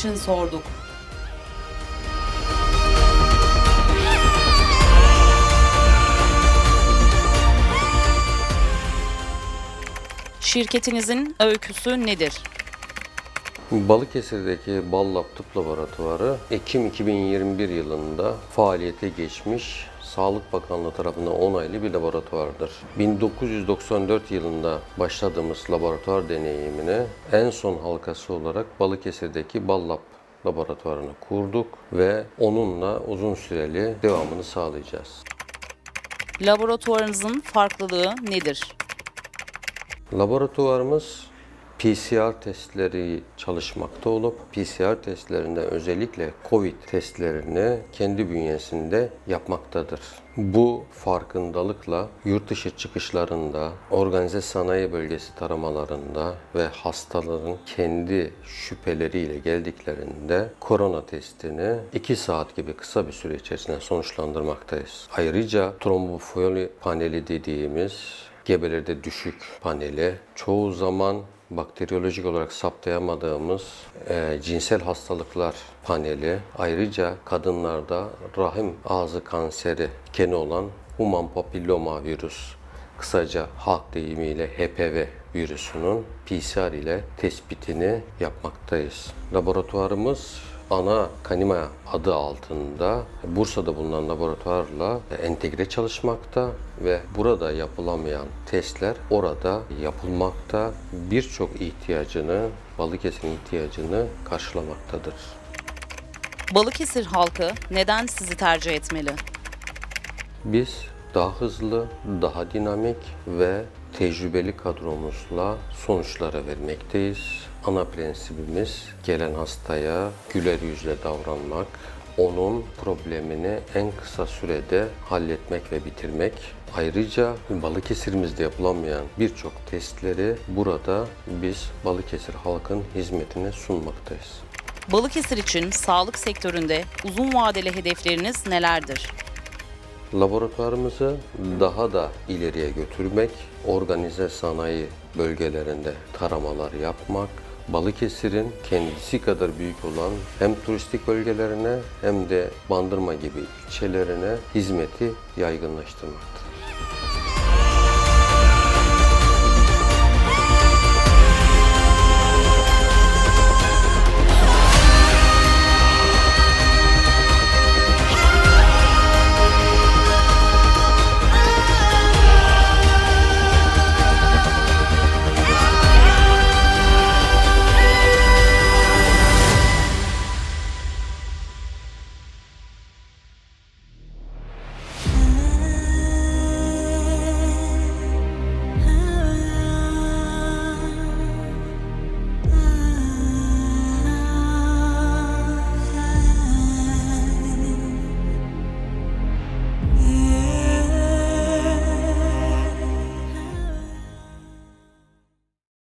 İçin sorduk. Şirketinizin öyküsü nedir? Balıkesir'deki Bal Lab Tıp Laboratuvarı Ekim 2021 yılında faaliyete geçmiş Sağlık Bakanlığı tarafından onaylı bir laboratuvardır. 1994 yılında başladığımız laboratuvar deneyimini en son halkası olarak Balıkesir'deki Bal Lab laboratuvarını kurduk ve onunla uzun süreli devamını sağlayacağız. Laboratuvarınızın farklılığı nedir? Laboratuvarımız PCR testleri çalışmakta olup PCR testlerinde özellikle COVID testlerini kendi bünyesinde yapmaktadır. Bu farkındalıkla yurt dışı çıkışlarında, organize sanayi bölgesi taramalarında ve hastaların kendi şüpheleriyle geldiklerinde korona testini 2 saat gibi kısa bir süre içerisinde sonuçlandırmaktayız. Ayrıca trombofoli paneli dediğimiz gebelerde düşük paneli çoğu zaman bakteriyolojik olarak saptayamadığımız e, cinsel hastalıklar paneli ayrıca kadınlarda rahim ağzı kanseri keni olan human papilloma virüs kısaca halk deyimiyle HPV virüsünün PCR ile tespitini yapmaktayız. Laboratuvarımız ana kanima adı altında Bursa'da bulunan laboratuvarla entegre çalışmakta ve burada yapılamayan testler orada yapılmakta birçok ihtiyacını, Balıkesir'in ihtiyacını karşılamaktadır. Balıkesir halkı neden sizi tercih etmeli? Biz daha hızlı, daha dinamik ve tecrübeli kadromuzla sonuçlara vermekteyiz. Ana prensibimiz gelen hastaya güler yüzle davranmak, onun problemini en kısa sürede halletmek ve bitirmek. Ayrıca Balıkesir'imizde yapılamayan birçok testleri burada biz Balıkesir halkın hizmetine sunmaktayız. Balıkesir için sağlık sektöründe uzun vadeli hedefleriniz nelerdir? Laboratuvarımızı daha da ileriye götürmek, organize sanayi bölgelerinde taramalar yapmak, Balıkesir'in kendisi kadar büyük olan hem turistik bölgelerine hem de Bandırma gibi ilçelerine hizmeti yaygınlaştırmaktır.